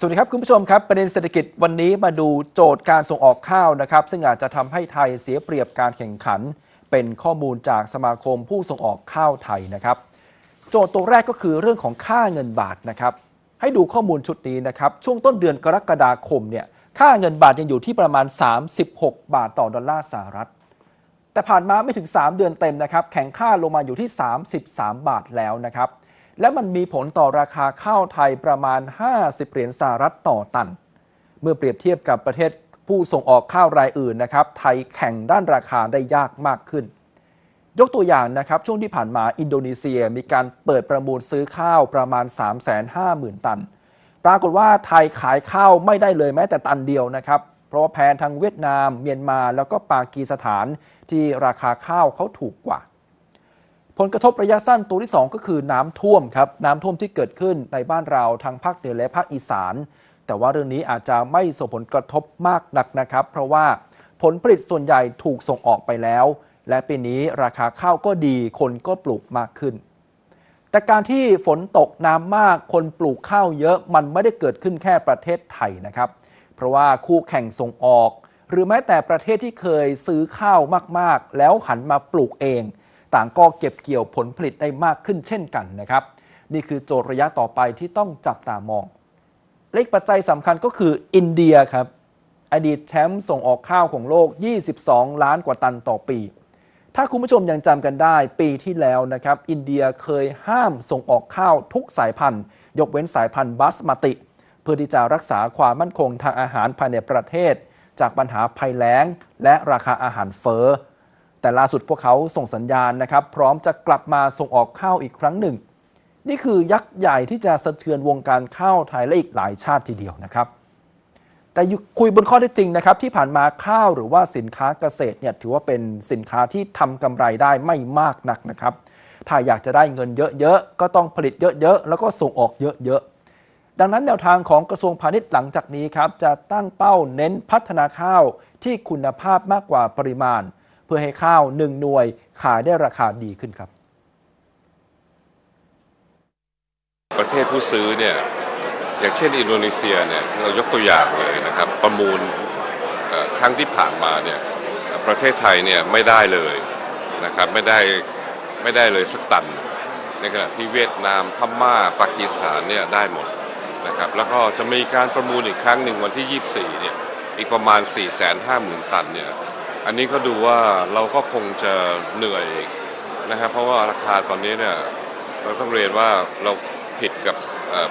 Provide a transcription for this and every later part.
สวัสดีครับคุณผู้ชมครับประเด็นเศรษฐกิจวันนี้มาดูโจทย์การส่งออกข้าวนะครับ ซึ่งอาจจะทำให้ไทยเสียเปรียบการแข่งขัน เป็นข้อมูลจากสมาคมผู้ส่งออกข้าวไทยนะครับ โจทย์ตัวแรกก็คือเรื่องของค่าเงินบาทนะครับ ให้ดูข้อมูลชุดนี้นะครับ ช่วงต้นเดือนกรกฎาคมเนี่ยค่าเงินบาทยังอยู่ที่ประมาณ 36 บาทต่อดอลลาร์สหรัฐ แต่ผ่านมาไม่ถึง 3 เดือนเต็มนะครับแข็งค่าลงมาอยู่ที่ 33 บาทแล้วนะครับ และมันมีผลต่อราคาข้าวไทยประมาณ 50 เหรียญสหรัฐต่อตัน เมื่อเปรียบเทียบกับประเทศผู้ส่งออกข้าวรายอื่นนะครับ ไทยแข่งด้านราคาได้ยากมากขึ้น ยกตัวอย่างนะครับ ช่วงที่ผ่านมาอินโดนีเซียมีการเปิดประมูลซื้อข้าวประมาณ 350,000 ตัน ปรากฏว่าไทยขายข้าวไม่ได้เลยแม้แต่ตันเดียวนะครับ เพราะว่าแพ้ทางเวียดนาม เมียนมา แล้วก็ปากีสถานที่ราคาข้าวเขาถูกกว่า ผลกระทบระยะสั้นตัวที่ 2 ก็คือน้ำท่วมครับน้ำท่วมที่เกิดขึ้นในบ้านเราทางภาคเหนือและภาคอีสาน แต่ว่าเรื่องนี้อาจจะไม่ส่งผลกระทบมากนักนะครับ เพราะว่าผลผลิตส่วนใหญ่ถูกส่งออกไปแล้ว และปีนี้ราคาข้าวก็ดีคนก็ปลูกมากขึ้น แต่การที่ฝนตกน้ำมากคนปลูกข้าวเยอะมันไม่ได้เกิดขึ้นแค่ประเทศไทยนะครับ เพราะว่าคู่แข่งส่งออก หรือแม้แต่ประเทศที่เคยซื้อข้าวมากๆ แล้วหันมาปลูกเอง ต่างก็เก็บเกี่ยวผลผลิตได้มากขึ้นเช่นกันนะครับ นี่คือโจทย์ระยะต่อไปที่ต้องจับตามองเลขปัจจัยสำคัญก็คืออินเดียครับ อดีตแชมป์ส่งออกข้าวของโลก 22 ล้านกว่าตันต่อปี ถ้าคุณผู้ชมยังจำกันได้ปีที่แล้วนะครับ อินเดียเคยห้ามส่งออกข้าวทุกสายพันธุ์ ยกเว้นสายพันธุ์บัสมาติ เพื่อที่จะรักษาความมั่นคงทางอาหารภายในประเทศ จากปัญหาภัยแล้ง และราคาอาหารเฟ้อ แต่ล่าสุดพวกเขาส่งสัญญาณนะครับ พร้อมจะกลับมาส่งออกข้าวอีกครั้งหนึ่ง นี่คือยักษ์ใหญ่ที่จะสะเทือนวงการข้าวไทยและอีกหลายชาติทีเดียวนะครับ แต่คุยบนข้อเท็จจริงนะครับ ที่ผ่านมาข้าวหรือว่าสินค้าเกษตรเนี่ยถือว่าเป็นสินค้าที่ทำกำไรได้ไม่มากนักนะครับ ถ้าอยากจะได้เงินเยอะๆก็ต้องผลิตเยอะๆแล้วก็ส่งออกเยอะๆดังนั้นแนวทางของกระทรวงพาณิชย์หลังจากนี้ครับ จะตั้งเป้าเน้นพัฒนาข้าวที่คุณภาพมากกว่าปริมาณ เพื่อให้ข้าวหนึ่งหน่วยขายได้ราคาดีขึ้นครับ ประเทศผู้ซื้อเนี่ยอย่างเช่นอินโดนีเซียเนี่ยเรายกตัวอย่างเลยนะครับ ประมูลครั้งที่ผ่านมาเนี่ยประเทศไทยเนี่ยไม่ได้เลยนะครับไม่ได้ไม่ได้เลยสักตัน ในขณะที่เวียดนามพม่าปากีสถานเนี่ยได้หมดนะครับแล้วก็จะมีการประมูลอีกครั้งหนึ่งวันที่ 24เนี่ยอีกประมาณ 4 5 0 0 0 0 ตันเนี่ย อันนี้ก็ดูว่าเราก็คงจะเหนื่อยนะครับเพราะว่าราคาตอนนี้เนี่ยเราต้องเรียนว่าเราผิดกับ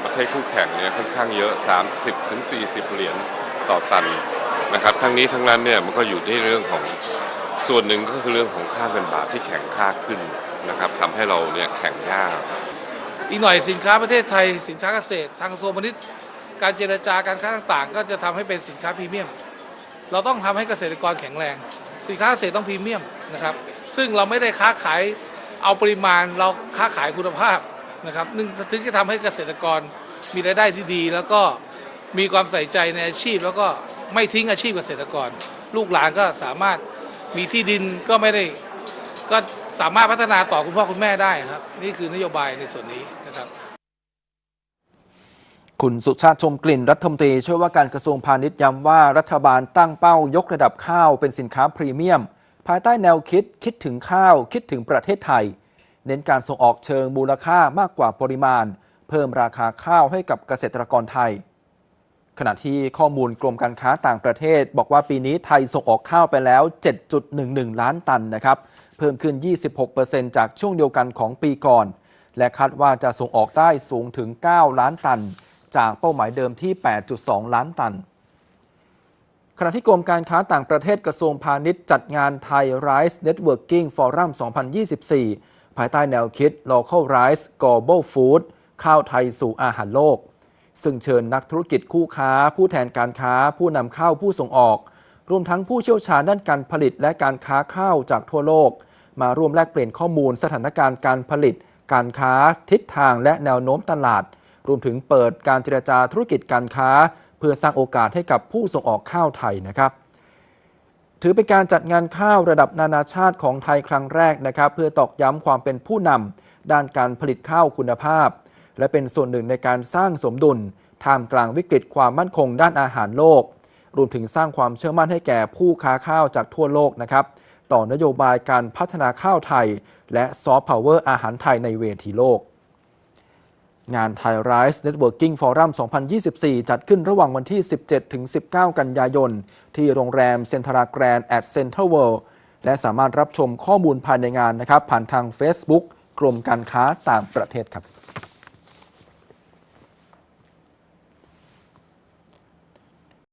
ประเทศคู่แข่งเนี่ยค่อนข้างเยอะ 30ถึง40 เหรียญต่อตันนะครับทั้งนี้ทั้งนั้นเนี่ยมันก็อยู่ที่เรื่องของส่วนหนึ่งก็คือเรื่องของค่าเงินบาทที่แข็งค่าขึ้นนะครับทำให้เราเนี่ยแข่งยาก อีกหน่อยสินค้าประเทศไทยสินค้าเกษตร ทางกระทรวงพาณิชย์การเจรจาการค้าต่างๆ ก็จะทำให้เป็นสินค้าพรีเมียม เราต้องทำให้เกษตรกรแข็งแรง สินค้าเกษตรต้องพรีเมียมนะครับ ซึ่งเราไม่ได้ค้าขายเอาปริมาณเราค้าขายคุณภาพนะครับนึงถึงจะทำให้เกษตรกรมีรายได้ที่ดี แล้วก็มีความใส่ใจในอาชีพ แล้วก็ไม่ทิ้งอาชีพเกษตรกร ลูกหลานก็สามารถมีที่ดินก็ไม่ได้ก็สามารถพัฒนาต่อคุณพ่อคุณแม่ได้ครับ นี่คือนโยบายในส่วนนี้นะครับ คุณสุชาติชมกลิ่นรัฐมนตรีช่วยว่าการกระทรวงพาณิชย์ย้ำว่ารัฐบาลตั้งเป้ายกระดับข้าวเป็นสินค้าพรีเมียม ภายใต้แนวคิดคิดถึงข้าว คิดถึงประเทศไทย เน้นการส่งออกเชิงมูลค่ามากกว่าปริมาณ เพิ่มราคาข้าวให้กับเกษตรกรไทย ขณะที่ข้อมูลกรมการค้าต่างประเทศ บอกว่าปีนี้ไทยส่งออกข้าวไปแล้ว 7.11 ล้านตันนะครับเพิ่มขึ้น 26%จากช่วงเดียวกันของปีก่อน และคาดว่าจะส่งออกได้สูงถึง 9 ล้านตัน จากเป้าหมายเดิมที่ 8.2 ล้านตัน ขณะที่กรมการค้าต่างประเทศกระทรวงพาณิชย์จัดงานไทย Rice Networking Forum 2024 ภายใต้แนวคิด Local Rice Global Food ข้าวไทยสู่อาหารโลก ซึ่งเชิญนักธุรกิจคู่ค้า ผู้แทนการค้า ผู้นำเข้าผู้ส่งออก รวมทั้งผู้เชี่ยวชาญด้านการผลิตและการค้าข้าวจากทั่วโลก มาร่วมแลกเปลี่ยนข้อมูลสถานการณ์การผลิต การค้า ทิศทางและแนวโน้มตลาด รวมถึงเปิดการเจรจาธุรกิจการค้า เพื่อสร้างโอกาสให้กับผู้ส่งออกข้าวไทยนะครับ ถือเป็นการจัดงานข้าวระดับนานาชาติของไทยครั้งแรกนะครับ เพื่อตอกย้ำความเป็นผู้นำด้านการผลิตข้าวคุณภาพ และเป็นส่วนหนึ่งในการสร้างสมดุลท่ามกลางวิกฤตความมั่นคงด้านอาหารโลก รวมถึงสร้างความเชื่อมั่นให้แก่ผู้ค้าข้าวจากทั่วโลกนะครับ ต่อนโยบายการพัฒนาข้าวไทย และซอฟต์พาวเวอร์อาหารไทยในเวทีโลก งาน Thai Rise Networking Forum 2024 จัดขึ้นระหว่างวันที่ 17-19 กันยายน ที่โรงแรมเซ็นทราแกรนด์แอดเซ็นทรัลเวิลด์และสามารถรับชมข้อมูลภายในงานนะครับ ผ่านทาง Facebook กรมการค้าต่างประเทศครับ